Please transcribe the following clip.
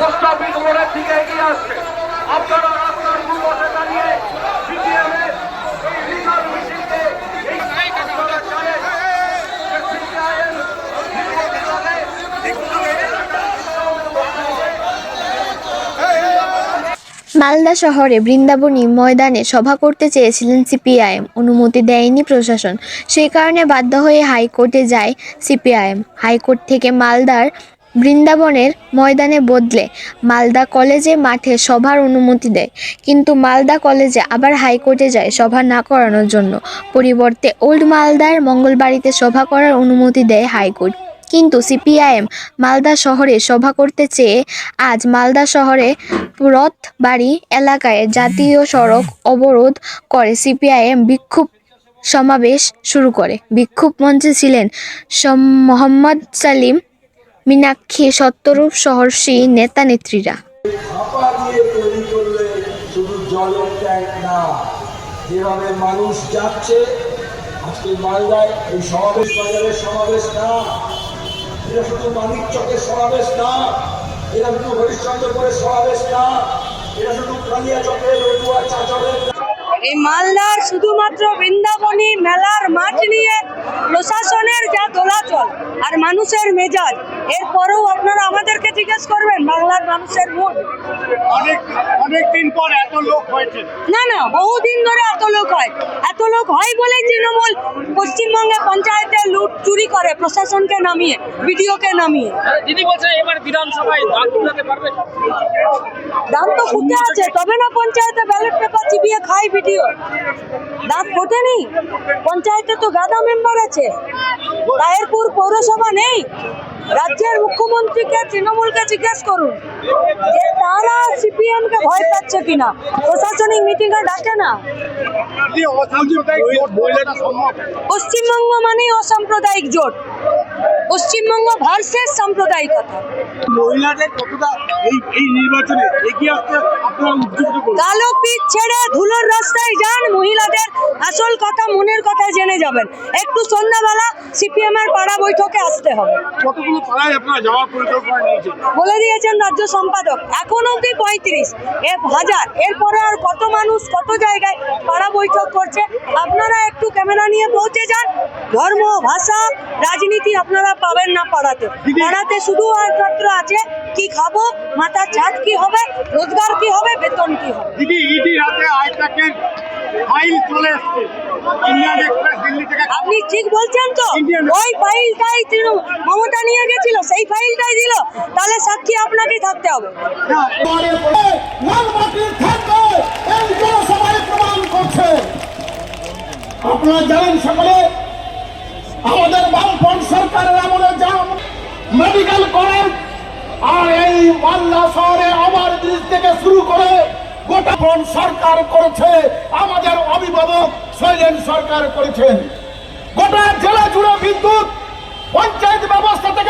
Post office মোড়ের দিকে এগিয়ে আসছে আপনারা রাস্তার দুপাশে দাঁড়িয়ে মালদা শহরে বৃন্দাবনী ময়দানে সভা করতে চেয়েছিলেন সিপিআইএম। অনুমতি দেয়নি প্রশাসন। সেই কারণে বাধ্য হয়ে হাইকোর্টে যায় সিপিআইএম। হাইকোর্ট থেকে মালদার বৃন্দাবনের ময়দানে বদলে মালদা কলেজে মাঠে সভার অনুমতি দেয়। কিন্তু মালদা কলেজে আবার হাইকোর্টে যায় সভা না করানোর জন্য। পরিবর্তে ওল্ড মালদার মঙ্গলবাড়িতে সভা করার অনুমতি দেয় হাইকোর্ট। কিন্তু সিপিআইএম মালদা শহরে সভা করতে চেয়ে আজ মালদা শহরে রথবাড়ি এলাকায় জাতীয় সড়ক অবরোধ করে সিপিআইএম বিক্ষোভ সমাবেশ শুরু করে। বিক্ষোভ মঞ্চে ছিলেন মোহাম্মদ সালিম মীনাক্ষী সত্যরূপ সহর্ষি নেতা নেত্রীরা। ছাপা দিয়ে তৈরি করলে শুধু জলের ট্যাঙ্ক না যেভাবে মানুষ যাচ্ছে আজকে মালদায় এই সমাবেশ বাজারের সমাবেশ না। এটা শুধু মানিক চকের সমাবেশ না এটা শুধু হরিশ্চন্দ্রপুরের সমাবেশ না এটা শুধু কালিয়া চকের রতুয়া চাচরের এই মালদার শুধুমাত্র বৃন্দাবনী মেলার মাঠ নিয়ে প্রশাসনের যা দোলাচল আর মানুষের মেজাজ। এরপরেও আপনারা আমাদেরকে জিজ্ঞেস করবেন বাংলার মানুষের মুড অনেক অনেক দিন পর এত লোক হয়েছে। না না বহুদিন ধরে এত লোক হয়। এত লোক হয় বলে তৃণমূল পশ্চিমবঙ্গে পঞ্চায়েতে লুট চুরি করে প্রশাসনকে নামিয়ে বিডিওকে নামিয়ে। দিদি বলছে এবার বিধানসভায় দাঁত তুলাতে পারবে? দাম তো ফুটে আছে তবে না পঞ্চায়েতে ব্যালট পেপার চিবিয়ে খাই ভিডিও দাঁত ফোটেনি। পঞ্চায়েতে তো গাদা মেম্বার আছে। রায়েরপুর পৌরসভা নেই। রাজ্যের মুখ্যমন্ত্রীকে তৃণমূলকে জিজ্ঞেস করুন যে তারা সিপিএম কে ভয় পাচ্ছে কিনা। প্রশাসনিক মিটিং এ ডাকে না। পশ্চিমবঙ্গ মানেই অসাম্প্রদায়িক জোট। পশ্চিমবঙ্গ ভার্সেস সাম্প্রদায়িকতা। মহিলাদের কতটা এই এই নির্বাচনে এগিয়ে আসতে আপনারা উদ্যুক্ত করুন। কালো পিচ ছেড়ে ধুলোর রাস্তায় যান মহিলাদের আসল কথা মনের কথা জেনে যাবেন। একটু সন্ধ্যাবেলা সিপিএম এর পাড়া বৈঠকে আসতে হবে। কতগুলো পাড়ায় আপনারা যাওয়ার পরিকল্পনা নিয়েছেন? বলে দিয়েছেন রাজ্য সম্পাদক এখন অব্দি পঁয়ত্রিশ। এ হাজার এরপরে আর কত মানুষ কত জায়গায় পাড়া বৈঠক করছে? আপনারা একটু ক্যামেরা নিয়ে পৌঁছে যান। ধর্ম ভাষা রাজনীতি আপনারা পাবেন না পাড়াতে। পাড়াতে শুধু আর মাত্র আছে কি খাব মাথার ছাদ কি হবে রোজগার কি হবে বেতন কি হবে? দিদি ইডি হাতে আয়টাকের ফাইল চলে এসছে। আপনি ঠিক বলছেন তো? ওই ফাইলটাই তৃণমূল মমতা নিয়ে গেছিল সেই ফাইলটাই দিল। তাহলে সাক্ষী আপনাকেই থাকতে হবে। আপনারা জানেন সকলে আমাদের বামফ্রন্ট সরকারের আমলে যা মেডিকেল কলেজ আর এই মাল্লা শহরে আমার ব্রিজ থেকে শুরু করে সরকার করেছে, আমাদের অভিভাবক শৈলেন সরকার করেছেন। গোটা জেলা জুড়ে বিদ্যুৎ, পঞ্চায়েত ব্যবস্থা থেকে